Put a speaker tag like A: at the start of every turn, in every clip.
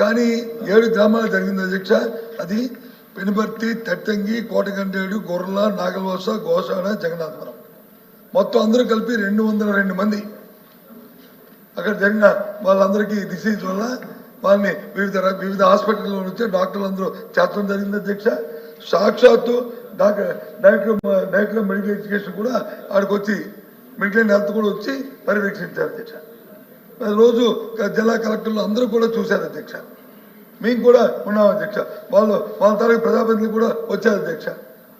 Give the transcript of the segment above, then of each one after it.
A: కానీ ఏడు గ్రామాలు జరిగింది అధ్యక్ష అది పెనుబర్తి తట్టంగి కోటగండేడు గొర్రెల నాగలవలస గోసాడ జగన్నాథపురం. మొత్తం అందరూ కలిపి రెండు వందల రెండు మంది. అక్కడ జరిగిన వాళ్ళందరికీ డిసీజ్ వల్ల వాళ్ళని వివిధ వివిధ హాస్పిటల్లో నుంచి డాక్టర్లు అందరూ చేర్చడం జరిగింది అధ్యక్ష సాక్షాత్తు doctor director director medical education కూడా ఆడికి వచ్చి మెడికల్ హెల్త్ కూడా వచ్చి పర్యవేక్షించారు అధ్యక్ష రోజు జిల్లా కలెక్టర్లు అందరూ కూడా చూశారు అధ్యక్ష. మేము కూడా ఉన్నాం అధ్యక్ష. వాళ్ళు వాళ్ళ తరగతి ప్రజాప్రతినిధులు కూడా వచ్చారు అధ్యక్ష.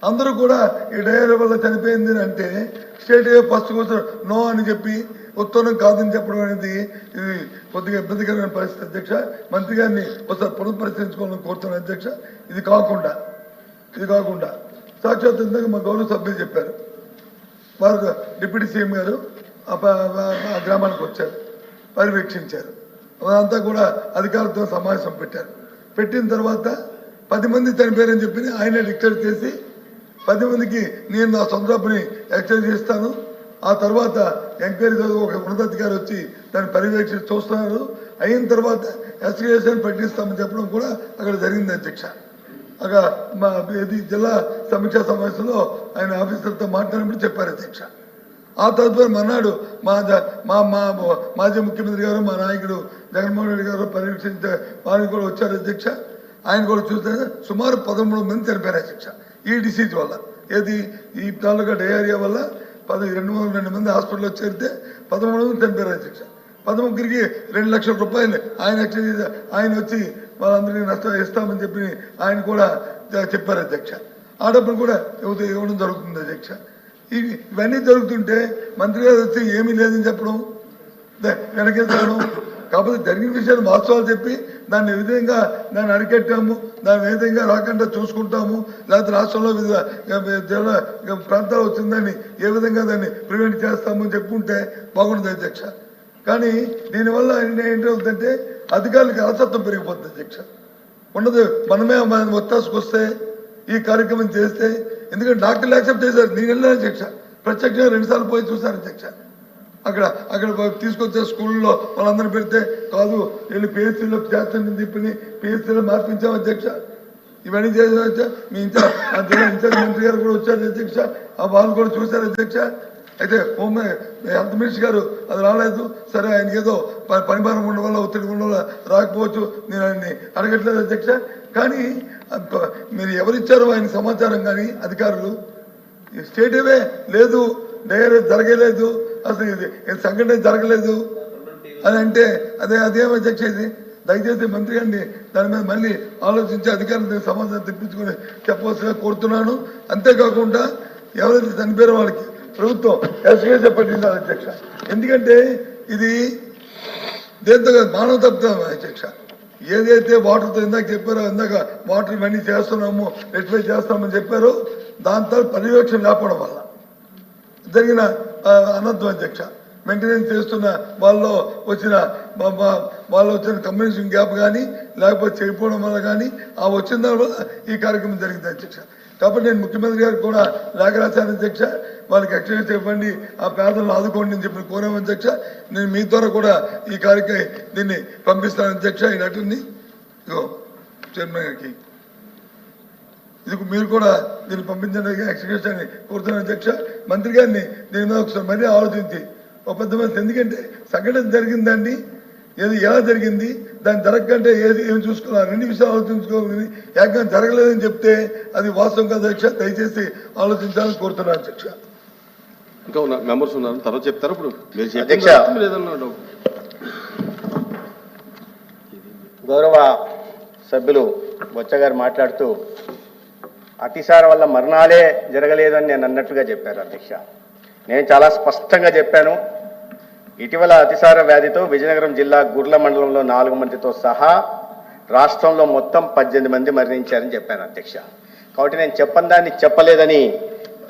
A: అందరూ కూడా ఈ డయేరియా వల్ల చనిపోయింది అని అంటే స్టేట్ ఫస్ట్ కోసం నో అని చెప్పి ఉత్తరం కాదని చెప్పడం అనేది ఇది కొద్దిగా ఇబ్బందికరమైన పరిస్థితి అధ్యక్ష. మంత్రి గారిని ఒకసారి పునఃపరిశీలించుకోవాలని కోరుతున్నాను అధ్యక్ష. ఇది కాకుండా ఇది కాకుండా సాక్షాత్ ఇందాక మా గౌరవ సభ్యులు చెప్పారు. వారు డిప్యూటీ సీఎం గారు ఆ గ్రామానికి వచ్చారు. పర్యవేక్షించారు. అదంతా కూడా అధికారులతో సమావేశం పెట్టారు. పెట్టిన తర్వాత పది మంది చనిపోయారని చెప్పి ఆయన డిక్లేర్ చేసి పది మందికి నేను నా సొంత డబ్బుని ఎక్స్చేంజ్ చేస్తాను. ఆ తర్వాత ఎంక్వైరీ ఒక ఉన్నతాధికారి వచ్చి దాన్ని పర్యవేక్షణ చూస్తున్నారు. అయిన తర్వాత ఎస్టిగేషన్ పెట్టిస్తామని చెప్పడం కూడా అక్కడ జరిగింది అధ్యక్ష. అక్కడ మా ఇది జిల్లా సమీక్షా సమావేశంలో ఆయన ఆఫీసర్తో మాట్లాడినప్పుడు చెప్పారు అధ్యక్ష. ఆ తదుపరి మన్నాడు మా మా మా మాజీ ముఖ్యమంత్రి గారు మా నాయకుడు జగన్మోహన్ రెడ్డి గారు పర్యవేక్షించే వారికి కూడా వచ్చారు అధ్యక్ష. ఆయన కూడా చూస్తే సుమారు పదమూడు మంది చనిపోయారు అధ్యక్ష. ఈ డిసీజ్ వల్ల. ఏది? ఈ తాలూకా డయేరియా వల్ల పద రెండు వందల రెండు మంది హాస్పిటల్లో చేరితే పదమూడు మంది చనిపోయారు అధ్యక్ష. పదముగ్గురికి రెండు లక్షల రూపాయలు ఆయన ఆయన వచ్చి వాళ్ళందరికీ నష్టం ఇస్తామని చెప్పి ఆయన కూడా చెప్పారు అధ్యక్ష. ఆ డబ్బులు కూడా ఇవ్వడం జరుగుతుంది అధ్యక్ష. ఇవన్నీ జరుగుతుంటే మంత్రి గారు వచ్చి ఏమీ లేదని చెప్పడం? ద- కాకపోతే జరిగిన విషయాలు వాస్తవాలు చెప్పి దాన్ని ఏ విధంగా దాన్ని అరికట్టాము దాన్ని ఏ విధంగా రాకుండా చూసుకుంటాము లేకపోతే రాష్ట్రంలో వివిధ జల జిల్లా ప్రాంతాలు వచ్చిందని ఏ విధంగా దాన్ని ప్రివెంట్ చేస్తాము అని చెప్పుకుంటే బాగుంటుంది అధ్యక్ష. కానీ దీనివల్ల ఏంటవుతుందంటే అధికారులకు అలసత్వం పెరిగిపోతుంది అధ్యక్ష. ఉండదు మనమే మన ఒత్తాసుకు వస్తే ఈ కార్యక్రమం చేస్తే ఎందుకంటే డాక్టర్లు యాక్సెప్ట్ చేశారు. నేను వెళ్ళాను అధ్యక్ష. ప్రత్యక్షంగా రెండుసార్లు పోయి చూశాను అధ్యక్ష. అక్కడ అక్కడ తీసుకొచ్చే స్కూల్లో వాళ్ళందరూ పెడితే కాదు వెళ్ళి పిహెచ్సీలో చేస్తానని చెప్పి పిహెచ్సీలో మార్పించాం అధ్యక్ష. ఇవన్నీ చేసిన మీ ఇన్ఛార్జ్ జిల్లా ఇన్ఛార్జ్ మంత్రి గారు కూడా వచ్చారు అధ్యక్ష. ఆ వాళ్ళు కూడా చూశారు అధ్యక్ష. అయితే హోమ్ హెల్త్ మినిస్టర్ గారు అది రాలేదు. సరే ఆయనకి ఏదో పని భారం ఉండడం వల్ల ఒత్తిడి ఉండడం వల్ల రాకపోవచ్చు. నేను ఆయన్ని అడగట్లేదు అధ్యక్ష. కానీ మీరు ఎవరిచ్చారో ఆయన సమాచారం కానీ అధికారులు ఈ స్టేటివే లేదు డైరీ జరగలేదు అసలు ఇది సంఘటన జరగలేదు అని అంటే అదే అదేమో అధ్యక్ష ఇది. దయచేసి మంత్రి గారిని దాని మీద మళ్ళీ ఆలోచించి అధికారులు సమాధానం తెప్పించుకొని చెప్పవలసిగా కోరుతున్నాను. అంతేకాకుండా ఎవరైతే చనిపోయారో వాళ్ళకి ప్రభుత్వం ఎస్కే పట్టించాలి అధ్యక్ష. ఎందుకంటే ఇది దేంతో మానవ తప్పుతాం అధ్యక్ష. ఏదైతే వాటర్తో ఇందాక చెప్పారో ఇందాక వాటర్ ఇవన్నీ చేస్తున్నాము రెక్టిఫై చేస్తామని చెప్పారో దాంతో పర్యవేక్షణ లేకపోవడం వల్ల. జరిగిన ఆ, అనర్థం అధ్యక్ష. మెయింటెనెన్స్ చేస్తున్న వాళ్ళు వచ్చిన వాళ్ళు వచ్చిన కమ్యూనికేషన్ గ్యాప్ కానీ లేకపోతే చేయకపోవడం వల్ల కానీ ఆ వచ్చిన దాని వల్ల ఈ కార్యక్రమం జరిగింది అధ్యక్ష. కాబట్టి నేను ముఖ్యమంత్రి గారికి కూడా లేఖ రాశాను అధ్యక్ష వాళ్ళకి ఎక్స్టెన్స్ ఇవ్వండి ఆ పేదలను ఆదుకోండి అని చెప్పి కోరాము అధ్యక్ష. నేను మీ ద్వారా కూడా ఈ కార్యక్రమం దీన్ని పంపిస్తాను అధ్యక్ష ఈ నటుని ఇగో చైర్మన్ గారికి. ఇది మీరు కూడా దీన్ని పంపించడానికి అని కోరుతున్నాను అధ్యక్ష. మంత్రి గారిని దీని మీద ఒకసారి మరీ ఆలోచించి ఒక పెద్ద మంది ఎందుకంటే సంఘటన జరిగిందండి. ఏది ఎలా జరిగింది? దాని జరగకంటే ఏది ఏమి చూసుకోవాలి రెండు విషయాలు ఆలోచించుకోవాలి ఏకంగా జరగలేదని చెప్తే అది వాస్తవం కదా అధ్యక్ష. దయచేసి ఆలోచించాలని కోరుతున్నాను అధ్యక్ష.
B: ఇంకా ఉన్న మెంబర్స్ ఉన్నారు. తర్వాత చెప్తారు ఇప్పుడు. మీరు
C: గౌరవ సభ్యులు బొచ్చ గారు మాట్లాడుతూ అతిసార వల్ల మరణాలే జరగలేదు అని నేను అన్నట్టుగా చెప్పారు అధ్యక్ష. నేను చాలా స్పష్టంగా చెప్పాను. ఇటీవల అతిసార వ్యాధితో విజయనగరం జిల్లా గుర్ల మండలంలో నాలుగు మందితో సహా రాష్ట్రంలో మొత్తం పద్దెనిమిది మంది మరణించారని చెప్పాను అధ్యక్ష. కాబట్టి నేను చెప్పని దాన్ని చెప్పలేదని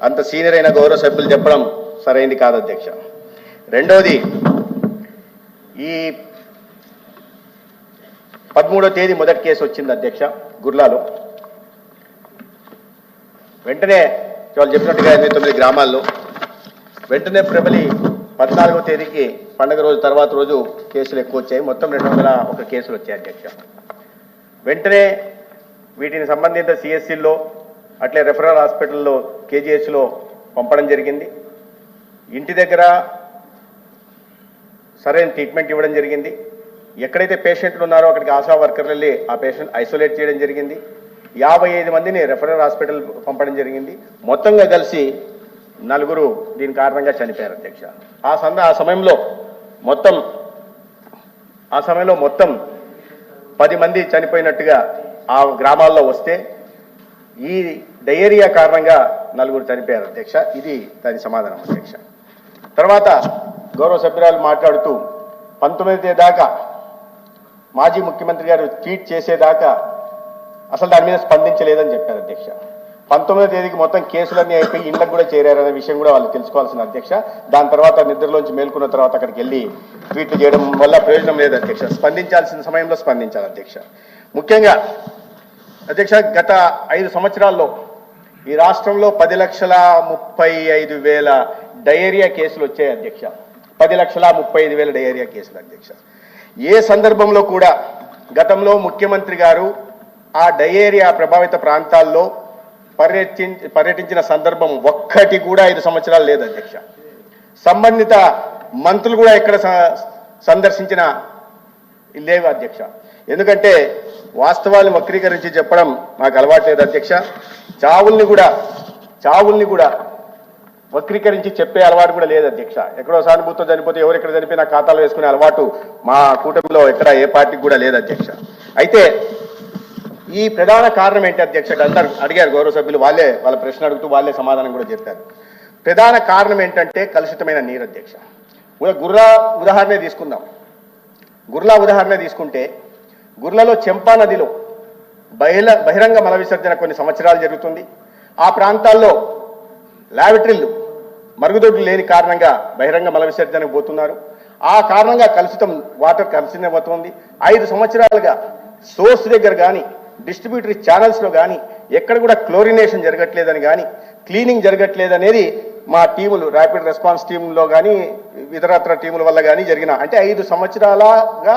C: అంత సీనియర్ అయిన గౌరవ సభ్యులు చెప్పడం సరైంది కాదు అధ్యక్ష. రెండోది ఈ పదమూడో తేదీ మొదటి కేసు వచ్చింది అధ్యక్ష గుర్లాలో. వెంటనే వాళ్ళు చెప్పినట్టుగా ఎనిమిది తొమ్మిది గ్రామాల్లో వెంటనే ప్రబలి పద్నాలుగో తేదీకి పండగ రోజు తర్వాత రోజు కేసులు ఎక్కువ వచ్చాయి. మొత్తం రెండు వందల ఒక కేసులు వచ్చాయి అధ్యక్ష. వెంటనే వీటిని సంబంధిత సిఎస్సిల్లో అట్లే రెఫరల్ హాస్పిటల్లో కేజీహెచ్లో పంపడం జరిగింది. ఇంటి దగ్గర సరైన ట్రీట్మెంట్ ఇవ్వడం జరిగింది. ఎక్కడైతే పేషెంట్లు ఉన్నారో అక్కడికి ఆశా వర్కర్లు వెళ్ళి ఆ పేషెంట్ ఐసోలేట్ చేయడం జరిగింది. యాభై ఐదు మందిని రెఫరల్ హాస్పిటల్ పంపడం జరిగింది. మొత్తంగా కలిసి నలుగురు దీని కారణంగా చనిపోయారు అధ్యక్ష. ఆ సంద ఆ సమయంలో మొత్తం ఆ సమయంలో మొత్తం పది మంది చనిపోయినట్టుగా ఆ గ్రామాల్లో వస్తే ఈ డయేరియా కారణంగా నలుగురు చనిపోయారు అధ్యక్ష. ఇది దాని సమాధానం అధ్యక్ష. తర్వాత గౌరవ సభ్యురాలు మాట్లాడుతూ పంతొమ్మిది దాకా మాజీ ముఖ్యమంత్రి గారు ట్వీట్ చేసేదాకా అసలు దాని మీద స్పందించలేదని చెప్పారు అధ్యక్ష. పంతొమ్మిదో తేదీకి మొత్తం కేసులన్నీ అయిపోయి ఇళ్ళకు కూడా చేరారనే విషయం కూడా వాళ్ళు తెలుసుకోవాల్సిన అధ్యక్ష. దాని తర్వాత నిద్రలోంచి మేల్కొన్న తర్వాత అక్కడికి వెళ్ళి ట్వీట్లు చేయడం వల్ల ప్రయోజనం లేదు అధ్యక్ష. స్పందించాల్సిన సమయంలో స్పందించాలి అధ్యక్ష. ముఖ్యంగా అధ్యక్ష గత ఐదు సంవత్సరాల్లో ఈ రాష్ట్రంలో పది లక్షల ముప్పై ఐదు వేల డయేరియా కేసులు వచ్చాయి అధ్యక్ష. పది లక్షల ముప్పై ఐదు వేల డయేరియా కేసులు అధ్యక్ష. ఏ సందర్భంలో కూడా గతంలో ముఖ్యమంత్రి గారు ఆ డయేరియా ప్రభావిత ప్రాంతాల్లో పర్యటి పర్యటించిన సందర్భం ఒక్కటి కూడా ఐదు సంవత్సరాలు లేదు అధ్యక్ష. సంబంధిత మంత్రులు కూడా ఇక్కడ స- సందర్శించిన లేవు అధ్యక్ష. ఎందుకంటే వాస్తవాలను వక్రీకరించి చెప్పడం నాకు అలవాటు లేదు అధ్యక్ష. చావుల్ని కూడా చావుల్ని కూడా వక్రీకరించి చెప్పే అలవాటు కూడా లేదు అధ్యక్ష. ఎక్కడో సానుభూతితో చనిపోతే ఎవరు ఎక్కడ చనిపోయినా ఖాతాలు వేసుకునే అలవాటు మా కూటమిలో ఎక్కడ ఏ పార్టీకి కూడా లేదు అధ్యక్ష. అయితే ఈ ప్రధాన కారణం ఏంటి అధ్యక్ష? అందరు అడిగారు గౌరవ సభ్యులు వాళ్ళే వాళ్ళ ప్రశ్న అడుగుతూ వాళ్ళే సమాధానం కూడా చెప్పారు. ప్రధాన కారణం ఏంటంటే కలుషితమైన నీరు అధ్యక్ష. గుర్లా గుర్రా ఉదాహరణ తీసుకుందాం. గుర్లా ఉదాహరణ తీసుకుంటే గుర్లలో చెంపా నదిలో బహిళ బహిరంగ మల విసర్జన కొన్ని సంవత్సరాలు జరుగుతుంది. ఆ ప్రాంతాల్లో లాబిటరీలు మరుగుదొడ్లు లేని కారణంగా బహిరంగ మల విసర్జనకు పోతున్నారు. ఆ కారణంగా కలుషితం వాటర్ కలుషితమవుతోంది ఐదు సంవత్సరాలుగా సోర్స్ దగ్గర కానీ డిస్ట్రిబ్యూటరీ ఛానల్స్లో కానీ ఎక్కడ కూడా క్లోరినేషన్ జరగట్లేదని కానీ క్లీనింగ్ జరగట్లేదనేది మా టీములు ర్యాపిడ్ రెస్పాన్స్ టీంలో కానీ ఇతరత్ర టీముల వల్ల కానీ జరిగిన అంటే ఐదు సంవత్సరాలగా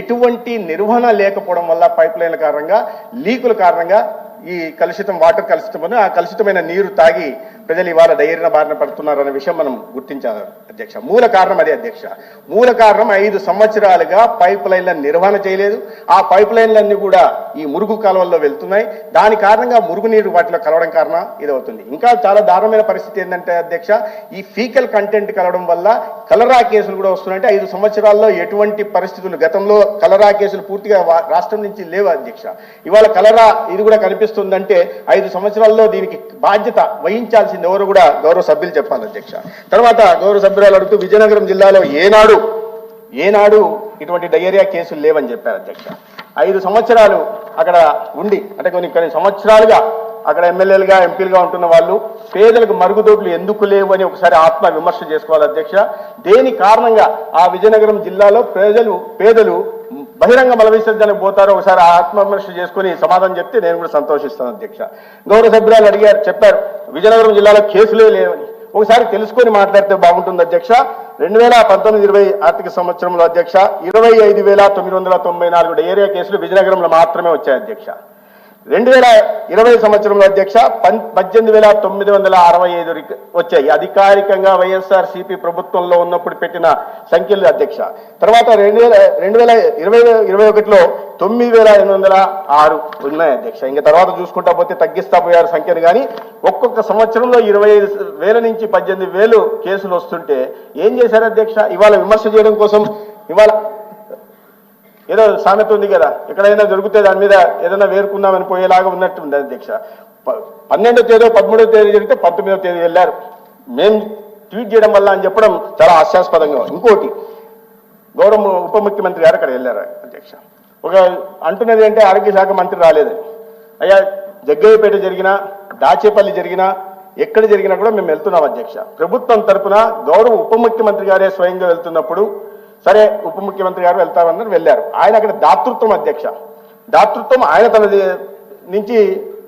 C: ఎటువంటి నిర్వహణ లేకపోవడం వల్ల పైప్ లైన్ల కారణంగా లీకుల కారణంగా ఈ కలుషితం వాటర్ కలుషితం ఆ కలుషితమైన నీరు తాగి ప్రజలు ఇవాళ ధైర్య బారిన పడుతున్నారనే విషయం మనం గుర్తించాలి అధ్యక్ష. మూల కారణం అదే అధ్యక్ష. మూల కారణం ఐదు సంవత్సరాలుగా పైప్ లైన్లను నిర్వహణ చేయలేదు. ఆ పైప్ లైన్లన్నీ కూడా ఈ మురుగు కాలువల్లో వెళ్తున్నాయి. దాని కారణంగా మురుగునీరు వాటిలో కలవడం కారణం ఇది అవుతుంది ఇంకా చాలా దారుణమైన పరిస్థితి ఏంటంటే అధ్యక్ష ఈ ఫీకల్ కంటెంట్ కలవడం వల్ల కలరా కేసులు కూడా వస్తున్నాయంటే ఐదు సంవత్సరాల్లో ఎటువంటి పరిస్థితులు గతంలో కలరా కేసులు పూర్తిగా రాష్ట్రం నుంచి లేవు అధ్యక్ష. ఇవాళ కలరా ఇది కూడా కనిపిస్తుందంటే ఐదు సంవత్సరాల్లో దీనికి బాధ్యత వహించాల్సింది ఎవరు కూడా గౌరవ సభ్యులు చెప్పాలి అధ్యక్ష. తర్వాత గౌరవ సభ్యురాలు అడుగుతూ విజయనగరం జిల్లాలో ఏనాడు ఏనాడు ఇటువంటి డయేరియా కేసులు లేవని చెప్పారు అధ్యక్ష. ఐదు సంవత్సరాలు అక్కడ ఉండి అంటే కొన్ని కొన్ని సంవత్సరాలుగా అక్కడ ఎమ్మెల్యేలుగా ఎంపీలుగా ఉంటున్న వాళ్ళు పేదలకు మరుగుదొడ్లు ఎందుకు లేవు అని ఒకసారి ఆత్మ విమర్శ చేసుకోవాలి అధ్యక్ష. దేని కారణంగా ఆ విజయనగరం జిల్లాలో ప్రజలు పేదలు బహిరంగ మల విసర్జనకు పోతారో ఒకసారి ఆత్మవిమర్శ చేసుకుని సమాధానం చెప్తే నేను కూడా సంతోషిస్తాను అధ్యక్ష. గౌరవ సభ్యురాలు అడిగారు చెప్పారు విజయనగరం జిల్లాలో కేసులే లేవని. ఒకసారి తెలుసుకొని మాట్లాడితే బాగుంటుంది అధ్యక్ష. రెండు వేల పంతొమ్మిది ఇరవై ఆర్థిక సంవత్సరంలో అధ్యక్ష ఇరవై ఐదు వేల తొమ్మిది వందల తొంభై నాలుగు డయేరియా కేసులు విజయనగరంలో మాత్రమే వచ్చాయి అధ్యక్ష. రెండు వేల ఇరవై సంవత్సరంలో అధ్యక్ష పన్ పద్దెనిమిది వేల తొమ్మిది వందల అరవై ఐదు వచ్చాయి. అధికారికంగా వైఎస్ఆర్ సిపి ప్రభుత్వంలో ఉన్నప్పుడు పెట్టిన సంఖ్యలు అధ్యక్ష. తర్వాత రెండు వేల రెండు వేల ఇరవై ఇరవై ఒకటిలో తొమ్మిది వేల ఎనిమిది వందల ఆరు ఉన్నాయి అధ్యక్ష. ఇంకా తర్వాత చూసుకుంటా పోతే తగ్గిస్తా పోయారు సంఖ్యను కానీ ఒక్కొక్క సంవత్సరంలో ఇరవై ఐదు వేల నుంచి పద్దెనిమిది వేలు కేసులు వస్తుంటే ఏం చేశారు అధ్యక్ష? ఇవాళ విమర్శ చేయడం కోసం ఇవాళ ఏదో సామెత ఉంది కదా. ఎక్కడైనా దొరికితే దాని మీద ఏదైనా వేరుకుందామని పోయేలాగా ఉన్నట్టు ఉంది అధ్యక్ష ప- పన్నెండో తేదీ పదమూడో తేదీ జరిగితే పంతొమ్మిదో తేదీ వెళ్ళారు. మేము ట్వీట్ చేయడం వల్ల అని చెప్పడం చాలా హాస్యాస్పదంగా ఇంకోటి గౌరవ ఉప ముఖ్యమంత్రి గారు అక్కడ వెళ్ళారు అధ్యక్ష. ఒక అంటున్నది అంటే ఆరోగ్య శాఖ మంత్రి రాలేదని. అయ్యా జగ్గయ్యపేట జరిగినా దాచేపల్లి జరిగినా ఎక్కడ జరిగినా కూడా మేము వెళ్తున్నాం అధ్యక్ష. ప్రభుత్వం తరపున గౌరవ ఉప ముఖ్యమంత్రి గారే స్వయంగా వెళ్తున్నప్పుడు సరే ఉప ముఖ్యమంత్రి గారు వెళ్తామన్నారు వెళ్ళారు. ఆయన అక్కడ దాతృత్వం అధ్యక్ష. దాతృత్వం ఆయన తన నుంచి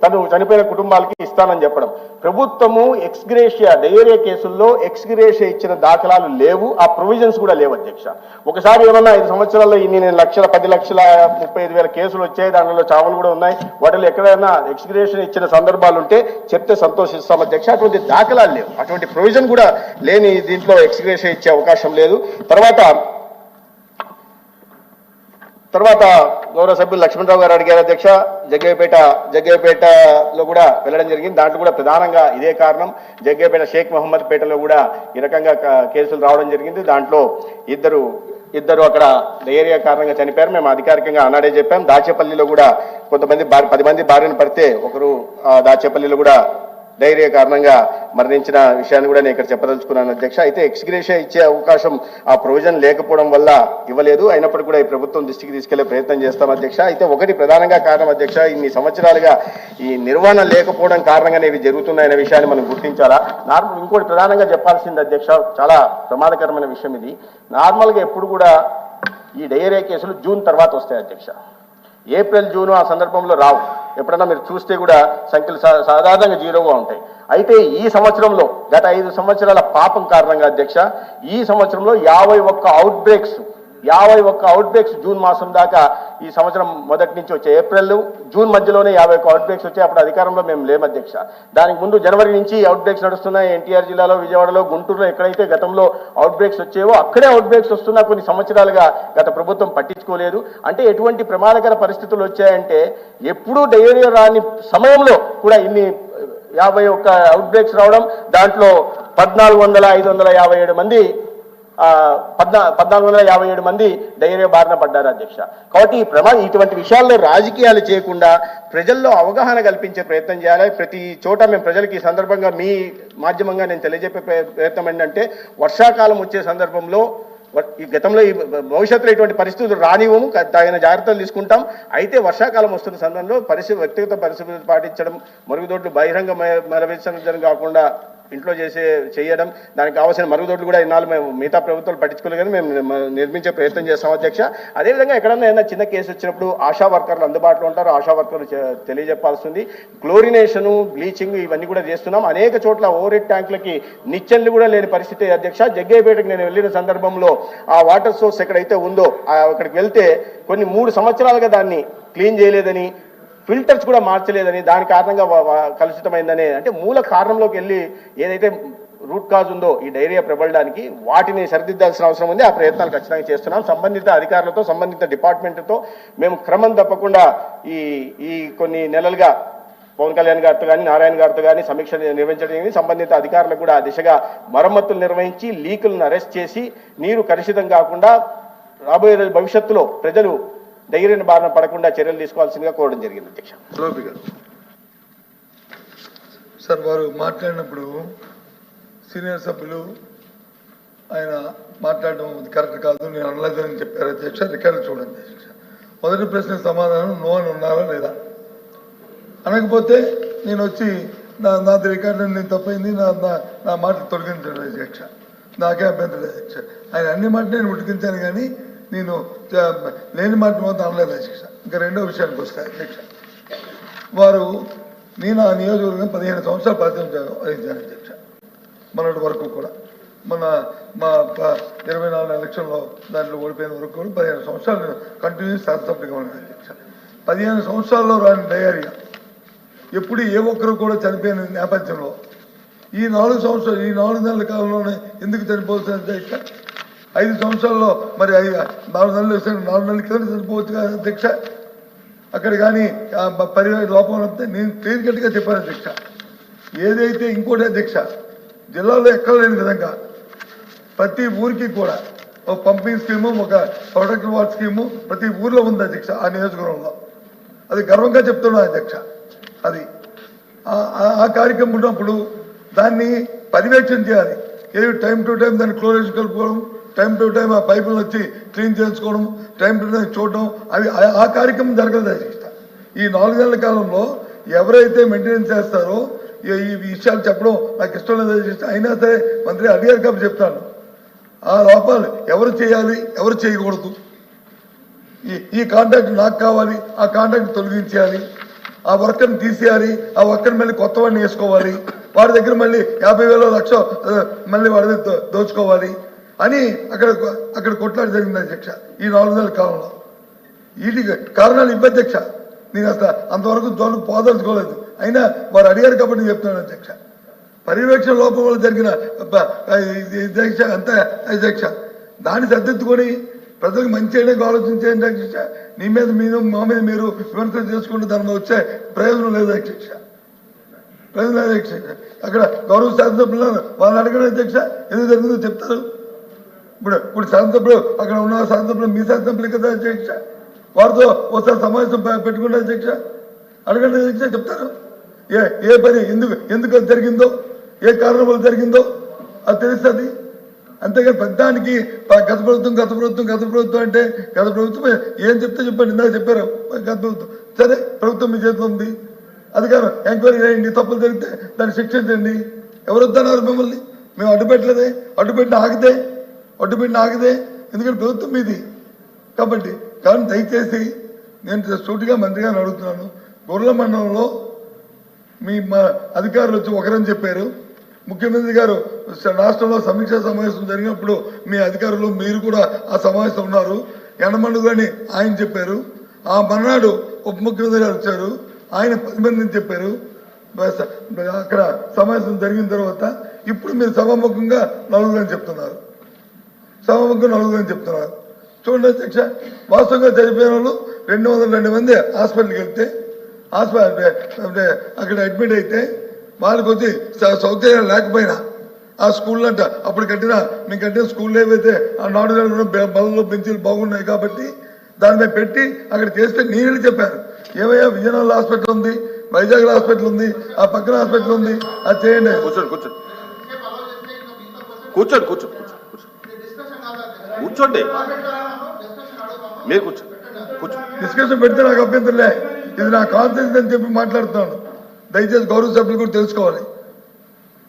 C: తను చనిపోయిన కుటుంబాలకి ఇస్తానని చెప్పడం. ప్రభుత్వము ఎక్స్గ్రేషియా డయేరియా కేసుల్లో ఎక్స్గ్రేషియా ఇచ్చిన దాఖలాలు లేవు ఆ ప్రొవిజన్స్ కూడా లేవు అధ్యక్ష. ఒకసారి ఏమన్నా ఐదు సంవత్సరాల్లో ఇన్ని లక్షల పది లక్షల ముప్పై ఐదు వేల కేసులు వచ్చాయి దానిలో చావులు కూడా ఉన్నాయి. వాటిలో ఎక్కడైనా ఎక్స్గ్రేషన్ ఇచ్చిన సందర్భాలు ఉంటే చెప్తే సంతోషిస్తాం అధ్యక్ష. అటువంటి దాఖలాలు లేవు. అటువంటి ప్రొవిజన్ కూడా లేని దీంట్లో ఎక్స్గ్రేషన్ ఇచ్చే అవకాశం లేదు. తర్వాత తర్వాత గౌరవ సభ్యులు లక్ష్మణరావు గారు అడిగారు అధ్యక్ష జగ్గయ్యపేట జగ్గయ్యపేటలో కూడా వెళ్ళడం జరిగింది. దాంట్లో కూడా ప్రధానంగా ఇదే కారణం. జగ్గయ్యపేట షేక్ మహమ్మద్ పేటలో కూడా ఈ రకంగా కేసులు రావడం జరిగింది. దాంట్లో ఇద్దరు ఇద్దరు అక్కడ డయేరియా కారణంగా చనిపోయారు. మేము అధికారికంగా ఆనాడే చెప్పాం. దాచేపల్లిలో కూడా కొంతమంది పది మంది భార్యను పడితే ఒకరు దాచేపల్లిలో కూడా డైరియా కారణంగా మరణించిన విషయాన్ని కూడా నేను ఇక్కడ చెప్పదలుచుకున్నాను అధ్యక్ష. అయితే ఎక్స్గ్రేషియా ఇచ్చే అవకాశం ఆ ప్రొవిజన్ లేకపోవడం వల్ల ఇవ్వలేదు. అయినప్పటికీ కూడా ఈ ప్రభుత్వం దృష్టికి తీసుకెళ్ళే ప్రయత్నం చేస్తాం అధ్యక్ష. అయితే ఒకటి ప్రధానంగా కారణం అధ్యక్ష ఇన్ని సంవత్సరాలుగా ఈ నిర్వహణ లేకపోవడం కారణంగానే ఇవి జరుగుతున్నాయనే విషయాన్ని మనం గుర్తించాలా? నార్మల్ ఇంకోటి ప్రధానంగా చెప్పాల్సింది అధ్యక్ష చాలా ప్రమాదకరమైన విషయం ఇది. నార్మల్గా ఎప్పుడు కూడా ఈ డయేరియా కేసులు జూన్ తర్వాత వస్తాయి అధ్యక్ష. ఏప్రిల్ జూన్ ఆ సందర్భంలో రావు. ఎప్పుడన్నా మీరు చూస్తే కూడా సంఖ్యలు సాధారణంగా జీరోగా ఉంటాయి. అయితే ఈ సంవత్సరంలో గత ఐదు సంవత్సరాల పాపం కారణంగా అధ్యక్ష ఈ సంవత్సరంలో యాభై ఒక్క అవుట్ బ్రేక్స్ యాభై ఒక్క అవుట్బ్రేక్స్ జూన్ మాసం దాకా ఈ సంవత్సరం మొదటి నుంచి వచ్చాయి ఏప్రిల్ జూన్ మధ్యలోనే యాభై ఒక్క అవుట్బ్రేక్స్ వచ్చాయి అప్పుడు అధికారంలో మేము లేము అధ్యక్ష. దానికి ముందు జనవరి నుంచి అవుట్బ్రేక్స్ నడుస్తున్నాయి. ఎన్టీఆర్ జిల్లాలో విజయవాడలో గుంటూరులో ఎక్కడైతే గతంలో అవుట్ బ్రేక్స్ వచ్చాయో అక్కడే అవుట్ బ్రేక్స్ వస్తున్నా కొన్ని సంవత్సరాలుగా గత ప్రభుత్వం పట్టించుకోలేదు. అంటే ఎటువంటి ప్రమాదకర పరిస్థితులు వచ్చాయంటే ఎప్పుడూ డయేరియా రాని సమయంలో కూడా ఇన్ని యాభై ఒక్క అవుట్ బ్రేక్స్ రావడం దాంట్లో పద్నాలుగు వందల ఐదు వందల యాభై ఏడు మంది పద్నా పద్నాలుగు వందల యాభై ఏడు మంది ధైర్య బారిన పడ్డారు అధ్యక్ష. కాబట్టి ఈ ప్రమా ఇటువంటి విషయాల్లో రాజకీయాలు చేయకుండా ప్రజల్లో అవగాహన కల్పించే ప్రయత్నం చేయాలి. ప్రతి చోట మేము ప్రజలకి ఈ సందర్భంగా మీ మాధ్యమంగా నేను తెలియజెప్పే ప్రయత్నం ఏంటంటే వర్షాకాలం వచ్చే సందర్భంలో ఈ గతంలో ఈ భవిష్యత్తులో ఇటువంటి పరిస్థితులు రానివ్వము. తగిన జాగ్రత్తలు తీసుకుంటాం. అయితే వర్షాకాలం వస్తున్న సందర్భంలో పరిస్థితి వ్యక్తిగత పరిస్థితులు పాటించడం మరుగుదొడ్లు బహిరంగ మ- కాకుండా ఇంట్లో చేసే చేయడం దానికి కావాల్సిన మరుగుదొడ్లు కూడా ఇన్నాళ్ళు మేము మిగతా ప్రభుత్వాలు పట్టించుకోలేదు కానీ మేము నిర్మించే ప్రయత్నం చేస్తాం అధ్యక్ష. అదేవిధంగా ఎక్కడన్నా ఏదైనా చిన్న కేసు వచ్చినప్పుడు ఆశా వర్కర్లు అందుబాటులో ఉంటారు. ఆశా వర్కర్లు తెలియజెప్పాల్సింది. క్లోరినేషను బ్లీచింగ్ ఇవన్నీ కూడా చేస్తున్నాం. అనేక చోట్ల ఓవర్ ట్యాంకులకి నిచ్చెన్లు కూడా లేని పరిస్థితి అధ్యక్ష. జగ్గయ్యపేటకి నేను వెళ్ళిన సందర్భంలో ఆ వాటర్ సోర్స్ ఎక్కడైతే ఉందో అక్కడికి వెళ్తే కొన్ని మూడు సంవత్సరాలుగా దాన్ని క్లీన్ చేయలేదని ఫిల్టర్స్ కూడా మార్చలేదని దాని కారణంగా కలుషితమైందని అంటే మూల కారణంలోకి వెళ్ళి ఏదైతే రూట్ కాజ్ ఉందో ఈ డైరియా ప్రబలడానికి వాటిని సరిదిద్దాల్సిన అవసరం ఉంది. ఆ ప్రయత్నాలు ఖచ్చితంగా చేస్తున్నాం. సంబంధిత అధికారులతో సంబంధిత డిపార్ట్మెంట్తో మేము క్రమం తప్పకుండా ఈ ఈ కొన్ని నెలలుగా పవన్ కళ్యాణ్ గారితో కానీ నారాయణ గారితో కానీ సమీక్ష నిర్వహించడం జరిగింది. సంబంధిత అధికారులకు కూడా ఆ దిశగా మరమ్మతులు నిర్వహించి లీకులను అరెస్ట్ చేసి నీరు కలుషితం కాకుండా రాబోయే భవిష్యత్తులో ప్రజలు ధైర్యం బారిన పడకుండా చర్యలు తీసుకోవాల్సిందిగా కోరడం జరిగింది అధ్యక్ష.
A: సార్ వారు మాట్లాడినప్పుడు సీనియర్ సభ్యులు ఆయన మాట్లాడడం కరెక్ట్ కాదు నేను అనలేదని చెప్పారు అధ్యక్ష. రికార్డు చూడండి అధ్యక్ష. మొదటి ప్రశ్న సమాధానం నో అని ఉన్నారా లేదా? అనకపోతే నేను వచ్చి నా నాది రికార్డు నేను తప్పైంది నా నా మాట తొలగించాడు అధ్యక్ష. నాకే అభ్యంతరం లేదు అధ్యక్ష. ఆయన అన్ని మాట నేను ఉడికించాను కానీ నేను లేని మాట మాత్రం అనలేదు అధ్యక్ష ఇంకా రెండో విషయానికి వస్తాయి అధ్యక్ష. వారు నేను ఆ నియోజకవర్గం పదిహేను సంవత్సరాలు ప్రాతినిధ్యం వహించాను అధ్యక్ష. మొన్నటి వరకు కూడా. మన మా ఇరవై నాలుగు ఎలక్షన్లో దాంట్లో ఓడిపోయిన వరకు కూడా పదిహేను సంవత్సరాలు నేను కంటిన్యూస్ శాసనసభ్యుడిగా ఉన్నాను అధ్యక్ష. పదిహేను సంవత్సరాల్లో రాని డయేరియా ఎప్పుడు ఏ ఒక్కరు కూడా చనిపోయిన నేపథ్యంలో ఈ నాలుగు సంవత్సరాలు ఈ నాలుగు నెలల కాలంలోనే ఎందుకు చనిపోవాల్సిన అధ్యక్ష? ఐదు సంవత్సరాల్లో మరి ఐదు నాలుగు నెలలు వేస్తే నాలుగు నెలల కింద చనిపోవచ్చు కదా అధ్యక్ష. అక్కడ కానీ ఆ లోపం వస్తే నేను క్లియర్ కట్గా చెప్పాను అధ్యక్ష. ఏదైతే ఇంకోటి అధ్యక్ష జిల్లాలో ఎక్కడ లేని విధంగా ప్రతి ఊరికి కూడా ఒక పంపింగ్ స్కీము ఒక ప్రొడక్ట్ వాట్ స్కీము ప్రతి ఊర్లో ఉంది అధ్యక్ష ఆ నియోజకవర్గంలో. అది గర్వంగా చెప్తున్నా అధ్యక్ష. అది. ఆ- కార్యక్రమం ఉన్నప్పుడు దాన్ని పర్యవేక్షణ చేయాలి. ఏది టైం టు టైం దాన్ని క్లోరేజ్ కలుపుకోవడం టైం టు టైం ఆ పైపులు వచ్చి క్లీన్ చేసుకోవడం టైం టు టైం చూడడం అవి ఆ- కార్యక్రమం జరగలేదు ఈ నాలుగేళ్ళ కాలంలో ఎవరైతే మెయింటెనెన్స్ చేస్తారో ఈ- విషయాలు చెప్పడం నాకు ఇష్టం లేదు అయినా సరే మంత్రి అడిగారు కాబట్టి చెప్తాను. ఆ లోపాలు ఎవరు చేయాలి ఎవరు చేయకూడదు. ఈ ఈ కాంట్రాక్ట్ నాకు కావాలి ఆ కాంట్రాక్ట్ తొలగించేయాలి. ఆ వర్కర్ని తీసేయాలి ఆ వర్కర్ని మళ్ళీ కొత్త వాడిని వేసుకోవాలి. వాడి దగ్గర మళ్ళీ యాభై వేల లక్ష మళ్ళీ వాడి దోచుకోవాలి. అని అక్కడ అక్కడ కొట్లాడి జరిగింది అధ్యక్ష ఈ నాలుగు నెలల కాలంలో. వీటికి కారణాలు ఇవ్వ అధ్యక్ష. నేను అసలు అంతవరకు జోలికి పోదలుచుకోలేదు. అయినా వారు అడిగారు కాబట్టి నేను చెప్తున్నాను అధ్యక్ష. పర్యవేక్షణ లోపం వల్ల జరిగిన ఇది అధ్యక్ష అంత అధ్యక్ష. దాన్ని సర్దిద్దుకొని ప్రజలకు మంచి చేయడానికి ఆలోచించేయండి అధ్యక్ష. నీ మీద మీరు మా మీద మీరు విమర్శలు చేసుకుంటే దాని మీద వచ్చే ప్రయోజనం లేదు అధ్యక్ష. ప్రయోజనం లేదు అధ్యక్ష. అక్కడ గౌరవ శాసనసభ్యులు వాళ్ళు అడగడం అధ్యక్ష. ఎందుకు జరిగిందో చెప్తారు. ఇప్పుడు ఇప్పుడు శాసనసభ్యులు అక్కడ ఉన్న శాసనసభ్యులు మీ శాసనసభ్యులు కదా అధ్యక్ష వారితో ఒకసారి సమావేశం పెట్టుకుంటే అధ్యక్ష అడగండి అధ్యక్ష చెప్తారు. ఏ ఏ పని ఎందుకు ఎందుకు అది జరిగిందో? ఏ కారణం వల్ల జరిగిందో? అది తెలుస్తుంది. అంతేగాని పెద్దానికి గత ప్రభుత్వం గత ప్రభుత్వం గత ప్రభుత్వం అంటే గత ప్రభుత్వం ఏం చెప్తే చెప్పండి ఇందాక చెప్పారు. గత ప్రభుత్వం. సరే ప్రభుత్వం మీ చేతిలో ఉంది. అధికారం ఎంక్వైరీ చేయండి. తప్పులు జరిగితే దాన్ని శిక్షించండి. ఎవరు వద్దన్నారు మిమ్మల్ని? మేము అడ్డుపెట్టలేదే. అడ్డుపెట్టిన ఆగితే అడ్డుపెట్టిన ఆగితే ఎందుకంటే ప్రభుత్వం మీది. కాబట్టి కానీ దయచేసి నేను సూటిగా మంత్రిగా అడుగుతున్నాను. గొర్రెల మండలంలో మీ మా అధికారులు వచ్చి ఒకరని చెప్పారు. ముఖ్యమంత్రి గారు రాష్ట్రంలో సమీక్షా సమావేశం జరిగినప్పుడు మీ అధికారులు మీరు కూడా ఆ సమావేశం ఉన్నారు. ఎండమండు అని ఆయన చెప్పారు. ఆ మర్నాడు ఉప ముఖ్యమంత్రి గారు వచ్చారు. ఆయన పది మందిని చెప్పారు. అక్కడ సమావేశం జరిగిన తర్వాత ఇప్పుడు మీరు సభాముఖంగా నలుగురు అని చెప్తున్నారు. సభాముఖంగా నలుగురు అని చెప్తున్నారు చూడండి అధ్యక్ష వాస్తవంగా చనిపోయిన వాళ్ళు రెండు వందల రెండు మంది హాస్పిటల్కి వెళ్తే హాస్పిటల్ అంటే అక్కడ అడ్మిట్ అయితే వాళ్ళకి వచ్చి స- సౌకర్యం లేకపోయినా ఆ స్కూల్ అంట అప్పుడు కట్టిన మేము కట్టిన స్కూల్లో ఏవైతే ఆ నాడు బలంలో బలలో బెంచీలు బాగున్నాయి కాబట్టి దాని పెట్టి అక్కడ చేస్తే నేను చెప్పాను ఏమయ్యా విజయనగరం హాస్పిటల్ ఉంది వైజాగ్ హాస్పిటల్ ఉంది ఆ పక్కన హాస్పిటల్ ఉంది అది చేయండి.
B: కూర్చోండి కూర్చోండి. కూర్చోండి కూర్చోండి. కూర్చోండి. మీరు కూర్చోండి కూర్చోండి
A: డిస్కషన్ పెడితే నాకు అభ్యంతరలే ఇది నా కాన్ఫిడెన్స్ అని చెప్పి మాట్లాడుతున్నాను. దయచేసి గౌరవ సభ్యులు కూడా తెలుసుకోవాలి.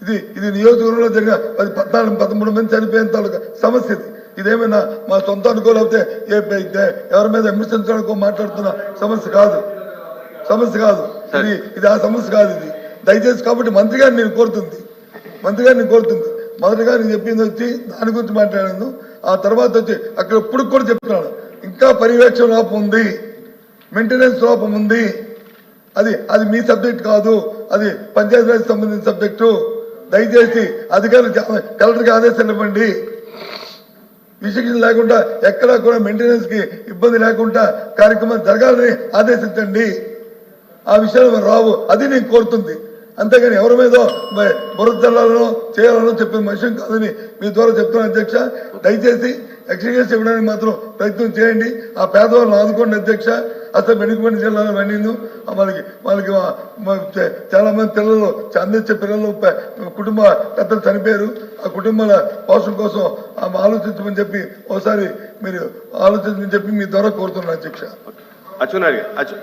A: ఇది ఇది నియోజకవర్గంలో జరిగిన పది పద్నాలుగు పదమూడు మంది చనిపోయిన తాలూకా సమస్య ఇది. ఇదేమైనా మా సొంత అనుకోలేకపోతే ఎవరి మీద విమర్శించడానికో మాట్లాడుతున్న సమస్య కాదు. సమస్య కాదు. ఇది ఇది ఆ సమస్య కాదు ఇది. దయచేసి కాబట్టి మంత్రి గారిని నేను కోరుతుంది. మంత్రి గారిని కోరుతుంది. మొదటిగా నేను చెప్పింది వచ్చి దాని గురించి మాట్లాడాను. ఆ తర్వాత వచ్చి అక్కడ ఇప్పుడు కూడా చెప్తున్నాను ఇంకా పర్యవేక్షణ లోపం ఉంది. మెయింటెనెన్స్ లోపం ఉంది. అది అది మీ సబ్జెక్ట్ కాదు. అది పంచాయతీరాజ్ సంబంధించిన సబ్జెక్టు దయచేసి అధికారులు కలెక్టర్కి ఆదేశాలు ఇవ్వండి. విశిక్షణ లేకుండా ఎక్కడా కూడా మెయింటెనెన్స్కి ఇబ్బంది లేకుండా కార్యక్రమం జరగాలని ఆదేశించండి. ఆ విషయాలు మరి రావు. అది నేను కోరుతుంది. అంతేగాని ఎవరి మీద మరి బురద చల్లాలనో చేయాలనో చెప్పిన విషయం కాదని మీ ద్వారా చెప్తున్నాను అధ్యక్ష. దయచేసి ఎక్స్క్యూజ్ ఇవ్వడానికి మాత్రం ప్రయత్నం చేయండి. ఆ పేదవాళ్ళని ఆదుకోండి అధ్యక్ష. అసలు వెనుకబడి జిల్లాలో వెళ్ళింది వాళ్ళకి వాళ్ళకి చాలా మంది పిల్లలు అందించే పిల్లలు కుటుంబ పెద్దలు చనిపోయారు. ఆ కుటుంబాల పోషణ కోసం ఆలోచించమని చెప్పి ఒకసారి మీరు ఆలోచించమని చెప్పి మీ ద్వారా కోరుతున్నాను అధ్యక్ష.
B: అచ్చునాయుడు అచ్చు